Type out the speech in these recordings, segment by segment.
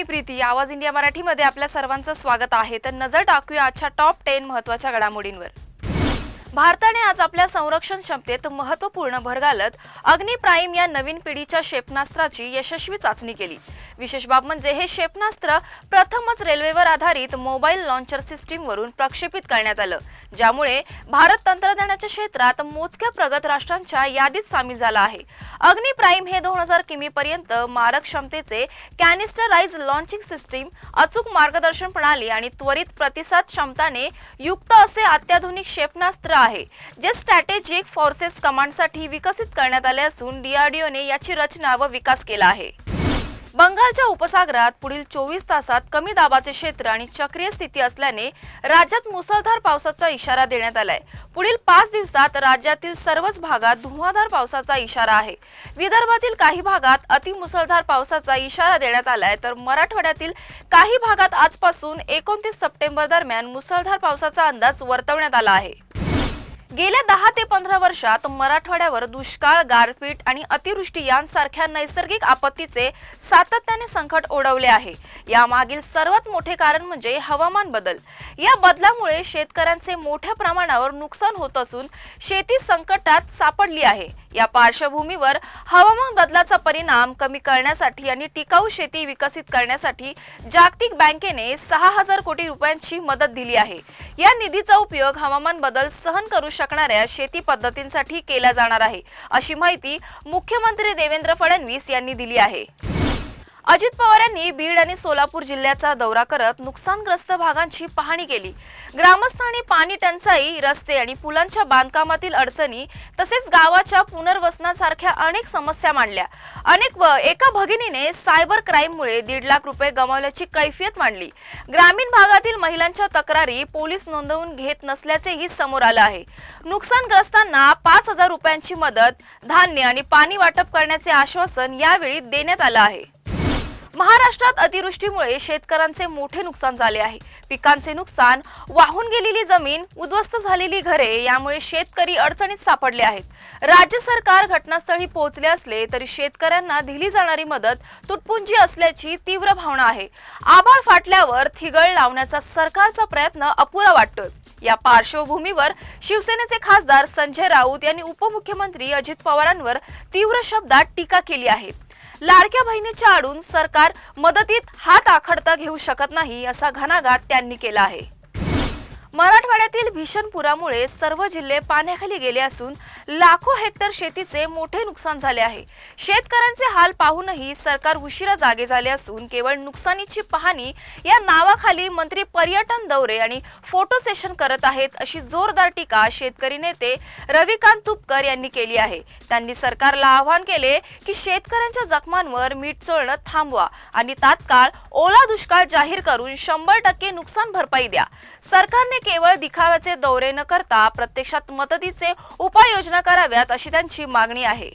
मी प्रीती. आवाज इंडिया मराठीमध्ये आपल्या सर्वांचं स्वागत आहे. तर नजर टाकूया आजच्या टॉप टेन महत्त्वाच्या घडामोडींवर. भारताने आज आपल्या संरक्षण क्षमतेत महत्त्वपूर्ण भर घालत अग्नि प्राईम या नवीन पिढीच्या क्षेपणास्त्राची यशस्वी चाचणी केली. विशेष बाब म्हणजे हे क्षेपणास्त्र प्रथमच रेल्वेवर आधारित मोबाईल लॉन्चर सिस्टीमवरून प्रक्षेपित करण्यात आलं ज्यामुळे भारत तंत्रज्ञानाच्या क्षेत्रात मोजक्या प्रगत राष्ट्रांच्या यादीत सामील झाला आहे. अग्नि प्राईम हे दोन हजार किमीपर्यंत मारक क्षमतेचे कॅनिस्टराइज लॉन्चिंग सिस्टीम अचूक मार्गदर्शन प्रणाली आणि त्वरित प्रतिसाद क्षमताने युक्त असे अत्याधुनिक क्षेपणास्त्र आहे जे स्ट्रॅटेजिक फोर्सेस कमांडसाठी विकसित करण्यात आले असून डीआरडीओने याची रचना व विकास केला आहे. बंगालच्या उपसागरात पुढील चोवीस तासात कमी दाबाचे क्षेत्र आणि चक्रीय स्थिती असल्याने राज्यात मुसळधार पावसाचा इशारा देण्यात आलाय. पुढील पाच दिवसात राज्यातील सर्वच भागात धुवाधार पावसाचा इशारा आहे. विदर्भातील काही भागात अतिमुसळधार पावसाचा इशारा देण्यात आलाय तर मराठवाड्यातील काही भागात आजपासून एकोणतीस सप्टेंबर दरम्यान मुसळधार पावसाचा अंदाज वर्तवण्यात आला आहे. गेल्या दहा ते पंधरा वर्षात मराठवाड्यावर दुष्काळ गारपीट आणि अतिवृष्टी यांसारख्या नैसर्गिक आपत्तीचे सातत्याने संकट ओढवले आहे. यामागील सर्वात मोठे कारण म्हणजे हवामान बदल. या बदलामुळे शेतकऱ्यांचे मोठ्या प्रमाणावर नुकसान होत असून शेती संकटात सापडली आहे. या पार्श्वभूमीवर हवामान बदलाचा परिणाम कमी करण्यासाठी आणि टिकाऊ शेती विकसित करण्यासाठी जागतिक बँकेने सहा हजार कोटी रुपयांची मदत दिली आहे. या निधीचा उपयोग हवामान बदल सहन करू शकणाऱ्या शेती पद्धतींसाठी केला जाणार आहे अशी माहिती मुख्यमंत्री देवेंद्र फडणवीस यांनी दिली आहे. अजित पवार यांनी बीड आणि सोलापूर जिल्ह्याचा दौरा करत नुकसानग्रस्त भागांची पाहणी केली. ग्रामस्थांनी पाणी टंचाई रस्ते आणि पुलांच्या बांधकामातील अडचणी तसेच गावाच्या पुनर्वसनासारख्या अनेक समस्या मांडल्या. अनेक व एका भगिनीने सायबर क्राईममुळे दीड लाख रुपये गमावल्याची कैफियत मांडली. ग्रामीण भागातील महिलांच्या तक्रारी पोलीस नोंदवून घेत नसल्याचेही समोर आलं आहे. नुकसानग्रस्तांना पाच हजार रुपयांची मदत धान्य आणि पाणी वाटप करण्याचे आश्वासन यावेळी देण्यात आलं आहे. महाराष्ट्रात अतिवृष्टीमुळे शेतकऱ्यांचे मोठे नुकसान झाले आहे. पिकांचे नुकसान वाहून गेलेली जमीन उद्ध्वस्त झालेली घरे यामुळे शेतकरी अडचणीत सापडले आहेत. राज्य सरकार घटनास्थळी पोहोचले असले तरी शेतकऱ्यांना दिली जाणारी मदत तुटपुंजी असल्याची तीव्र भावना आहे. आभाळ फाटल्यावर थिगळ लावण्याचा सरकारचा प्रयत्न अपुरा वाटतोय. या पार्श्वभूमीवर शिवसेनेचे खासदार संजय राऊत यांनी उपमुख्यमंत्री अजित पवारांवर तीव्र शब्दात टीका केली आहे. लाडक्या बहिणीच्या आडून सरकार मदतीत हात आखडता घेऊ शकत नाही असा घणाघात त्यांनी केला आहे. मराठवाड्यातील भीषण पुरामुळे सर्व जिल्हे पाण्याखाली गेले असून लाखो हेक्टर शेतीचे मोठे नुकसान झाले आहे. शेतकऱ्यांचे हाल पाहूनही सरकार उशिरा जागे झाले असून केवळ नुकसानीची पाहणी या नावाखाली मंत्री पर्यटन दौरे आणि फोटो सेशन करत आहेत अशी जोरदार टीका शेतकरी नेते रविकांत तुपकर यांनी केली आहे. त्यांनी सरकारला आवाहन केले की शेतकऱ्यांच्या जखमांवर मीठ चोळणं थांबवा आणि तात्काळ ओला दुष्काळ जाहीर करून शंभर टक्के नुकसान भरपाई द्या. सरकारने केवळ दिखाव्याचे दौरे न करता प्रत्यक्षात मदतीचे उपाययोजना कराव्यात अशी त्यांची मागणी आहे.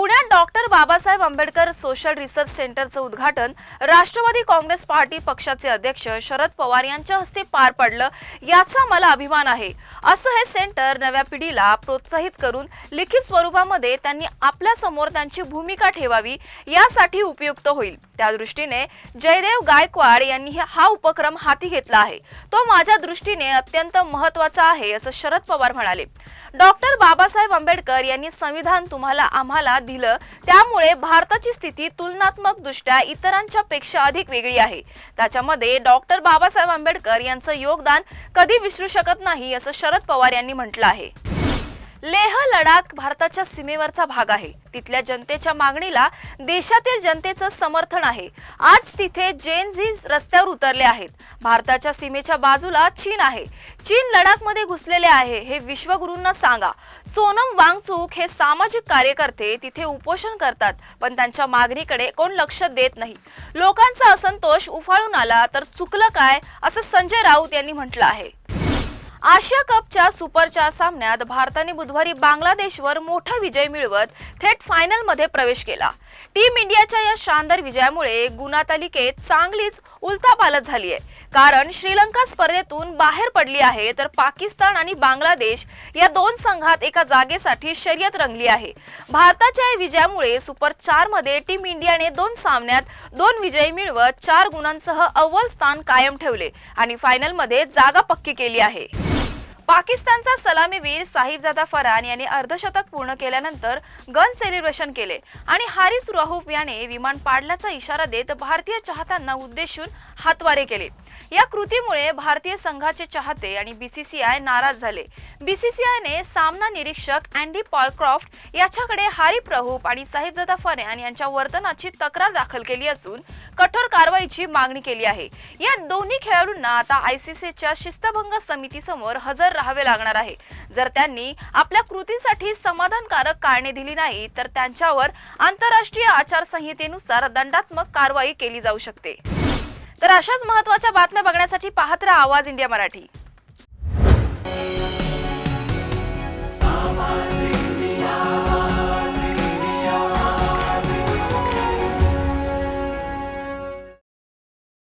पुण्यात doctor Babasaheb Ambedkar social research सेंटरचं उद्घाटन राष्ट्रवादी काँग्रेस पार्टी पक्षाचे अध्यक्ष शरद पवार यांच्या हस्ते पार पडलं याचा मला अभिमान आहे. असं हे सेंटर नव्या पिढीला प्रोत्साहित करून लिखित स्वरूपामध्ये त्यांनी आपल्यासमोर त्यांची भूमिका ठेवावी यासाठी उपयुक्त होईल. त्या दृष्टीने जयदेव गायकवाड यांनी हा उपक्रम हाती घेतला आहे. तो माझ्या दृष्टीने अत्यंत महत्त्वाचा आहे असं शरद पवार म्हणाले. डॉक्टर बाबासाहेब आंबेडकर यांनी संविधान तुम्हाला आम्हाला दिलं. त्यामुळे भारताची स्थिती तुलनात्मक दृष्ट्या इतरांच्या पेक्षा अधिक वेगळी आहे. त्याच्यामध्ये डॉक्टर बाबासाहेब आंबेडकर यांचं योगदान कधी विसरू शकत नाही असं शरद पवार यांनी म्हटलं आहे. लेह लडाख भारताच्या सीमेवरचा भाग आहे. तिथल्या जनतेच्या मागणीला देशातील जनतेचं समर्थन आहे. आज तिथे जेन झी रस्त्यावर उतरले आहेत. भारताच्या सीमेच्या बाजूला चीन आहे. चीन लडाखमध्ये घुसलेले आहे हे विश्वगुरूंना सांगा. सोनम वांगचूक हे सामाजिक कार्यकर्ते तिथे उपोषण करतात पण त्यांच्या मागणीकडे कोण लक्ष देत नाही. लोकांचा असंतोष उफाळून आला तर चुकलं काय? असं संजय राऊत यांनी म्हटलं आहे. आशिया कपच्या सुपरच्या सामन्यात भारताने बुधवारी बांगलादेशवर मोठा विजय मिळवत थेट फायनलमध्ये प्रवेश केला. टीम इंडियाच्या या शानदार विजयामुळे गुणातालिकेत चांगलीच उलथापालथ झाली आहे कारण श्रीलंका स्पर्धेतून बाहेर पडली आहे तर पाकिस्तान आणि बांगलादेश या दोन संघात एका जागेसाठी शर्यत रंगली आहे. भारताच्या या विजयामुळे सुपर चारमध्ये टीम इंडियाने दोन सामन्यात दोन विजय मिळवत चार गुणांसह अव्वल स्थान कायम ठेवले आणि फायनलमध्ये जागा पक्की केली आहे. पाकिस्तानचा सलामीवीर साहिबजादा फरहान याने अर्धशतक पूर्ण केल्यानंतर गन सेलिब्रेशन केले आणि हारिस राऊफ याने विमान पाडल्याचा इशारा देत भारतीय चाहत्यांना उद्देशून हातवारे केले. या कृतीमुळे भारतीय संघाचे चाहते आणि बीसीसीआय नाराज झाले. बीसीसीआयने सामना निरीक्षक अँडी पॉलक्रॉफ्ट याच्याकडे हारी प्रहूप आणि साहिबजादा फरहान यांच्या वर्तनाची तक्रार दाखल केली असून कठोर कारवाईची मागणी केली आहे. या दोन्ही खेळाडूंना आता आयसीसीच्या शिस्तभंग समितीसमोर हजर राहावे लागणार आहे. जर त्यांनी आपल्या कृतीसाठी समाधानकारक कारणे दिली नाही तर त्यांच्यावर आंतरराष्ट्रीय आचारसंहितेनुसार दंडात्मक कारवाई केली जाऊ शकते. तर अशाच महत्त्वाच्या बातम्या बघण्यासाठी पाहत राहा आवाज इंडिया मराठी.